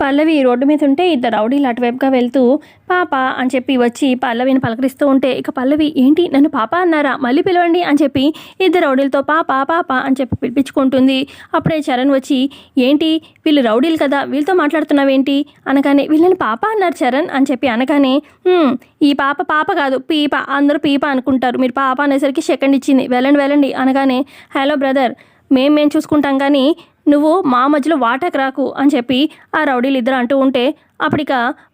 పల్లవి road మీద ఉంటే ఇద్దరు రౌడీలు అటువైపుగా వెళ్తూ పాప అని చెప్పి వచ్చి పల్లవిని పలకరిస్తూ ఉంటే ఇక పల్లవి ఏంటి? నన్ను పాప అన్నారా? మళ్ళీ పిలవండి అని చెప్పి ఇద్దరు రౌడీలతో పాప పాప అని చెప్పి పిలిపించుకుంటుంది. అప్పుడే చరణ్ వచ్చి ఏంటి? వీళ్ళు రౌడీలు కదా వీళ్ళతో మాట్లాడుతున్నావేంటి? అనగానే వీళ్ళని పాప అన్నారు చరణ్ అని చెప్పి అనగానే ఈ పాప పాప కాదు పీప అందరూ పీప అనుకుంటారు. మీరు పాప అనేసరికి సెకండ్ ఇచ్చింది. వెళ్ళండి వెళ్ళండి అనగానే హలో బ్రదర్ మేం మేము చూసుకుంటాం కానీ నువ్వు మా మధ్యలో వాటకు రాకు అని చెప్పి ఆ రౌడీలు ఇద్దరు అంటూ ఉంటే అప్పటిక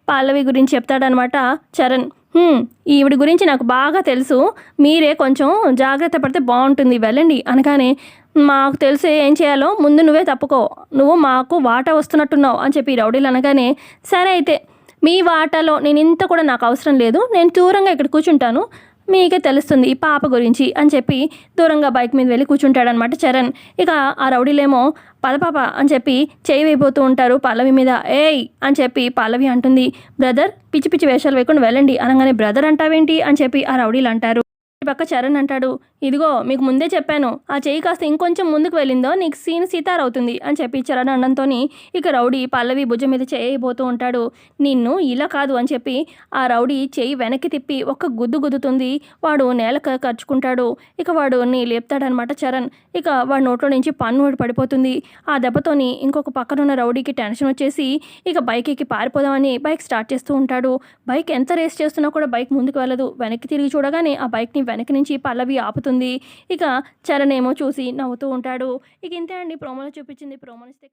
పల్లవి గురించి చెప్తాడనమాట చరణ్. ఈవిడి ఈవిడ గురించి నాకు బాగా తెలుసు. మీరే కొంచెం జాగ్రత్త పడితే బాగుంటుంది వెళ్ళండి అనగానే మాకు తెలిసి ఏం చేయాలో ముందు నువ్వే తప్పుకో. నువ్వు మాకు వాటా వస్తున్నట్టున్నావు అని చెప్పి రౌడీలు అనగానే సరే అయితే మీ వాటాలో నేను ఇంత కూడా నాకు అవసరం లేదు. నేను దూరంగా ఇక్కడ కూర్చుంటాను. మీకే తెలుస్తుంది ఈ పాప గురించి అని చెప్పి దూరంగా బైక్ మీద వెళ్ళి కూర్చుంటాడనమాట చరణ్. ఇక ఆ రౌడీలేమో పదపాప అని చెప్పి చేయి వేయబోతూ ఉంటారు పల్లవి మీద. ఏయ్ అని చెప్పి పల్లవి అంటుంది. బ్రదర్ పిచ్చి పిచ్చి వేషాలు వేయకుండా వెళ్ళండి. అనగానే బ్రదర్ అంటావేంటి? అని చెప్పి ఆ రౌడీలు అంటారు. ఈ పక్క చరణ్ అంటాడు ఇదిగో మీకు ముందే చెప్పాను. ఆ చెయ్యి కాస్త ఇంకొంచెం ముందుకు వెళ్ళిందో నీకు సీన్ సీతార్ అవుతుంది అని చెప్పి చరణ్ అన్నంతో ఇక రౌడీ పల్లవి భుజం మీద చేయబోతూ ఉంటాడు. నిన్ను ఇలా కాదు అని చెప్పి ఆ రౌడీ చెయ్యి వెనక్కి తిప్పి ఒక్క గుద్దు గుద్దుతుంది. వాడు నేలకు ఖర్చుకుంటాడు ఇక వాడు నీ లేపుతాడనమాట చరణ్. ఇక వాడి నోట్లో నుంచి పన్ను పడిపోతుంది. ఆ దెబ్బతోని ఇంకొక పక్కన ఉన్న రౌడీకి టెన్షన్ వచ్చేసి ఇక బైక్ ఎక్కి పారిపోదామని బైక్ స్టార్ట్ చేస్తూ ఉంటాడు. బైక్ ఎంత రేస్ చేస్తున్నా కూడా బైక్ ముందుకు వెళ్ళదు. వెనక్కి తిరిగి చూడగానే ఆ బైక్ని వెనక్కి నుంచి పల్లవి ఆపుతుంది. ఇక చరణ్ ఏమో చూసి నవ్వుతూ ఉంటాడు. ఇక ఇంతే అండి. ప్రోమోలో చూపించింది ప్రోమోనిస్తే